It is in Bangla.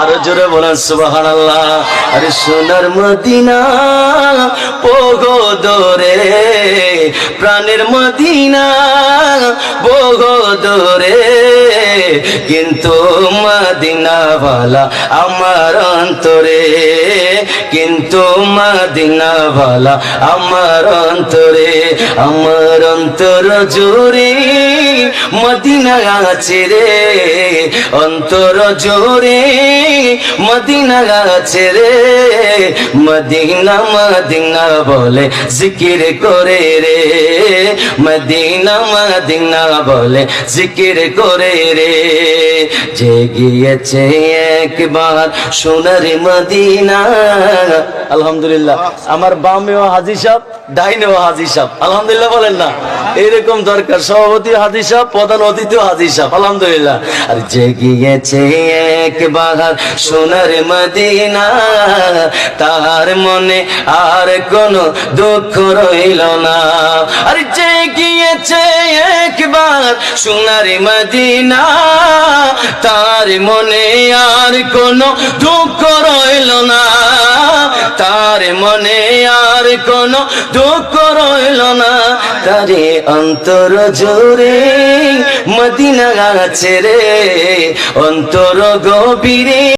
আরও জোরে বলেন সুবাহান আল্লাহ আরে সোনার মদিনা পোগো দোরে। প্রাণের মদিনা পোগো দোরে। কিন্তু মদিনাওয়ালা আমার অন্তরে, কিন্তু মদিনাওয়ালা আমার অন্তরে। আমার অন্তর জোরে মদিনা আছে রে, অন্তর জোরে মদিনা আছে রে। মদিনা মদিনা বলে জিকির করে রে। মদিনা মদিনা বলে জিকির করে রে। যে গিয়েছে একবার সোনার মদিনা। আলহামদুলিল্লাহ। আমার বামেও হাজি সাহেব, ডাইনেও হাজি সাহেব। আলহামদুলিল্লাহ বলেন না। এরকম দরকার। সভাপতি হাজি সাহেব প্রধান অতিথি হাজি সাহেব, আলহামদুলিল্লাহ। আর যে গিয়েছে একবার সোনার মদিনা। তার মনে আর কোনো দুঃখ রইল না। আর যে গিয়েছে একবার সোনার মদিনা। তার মনে আর কোনো দুঃখ রইল না। তার মনে আর কোনো দুঃখ রইল না। তারে অন্তর জোরে মদিনা আছে রে অন্তর গভীরে।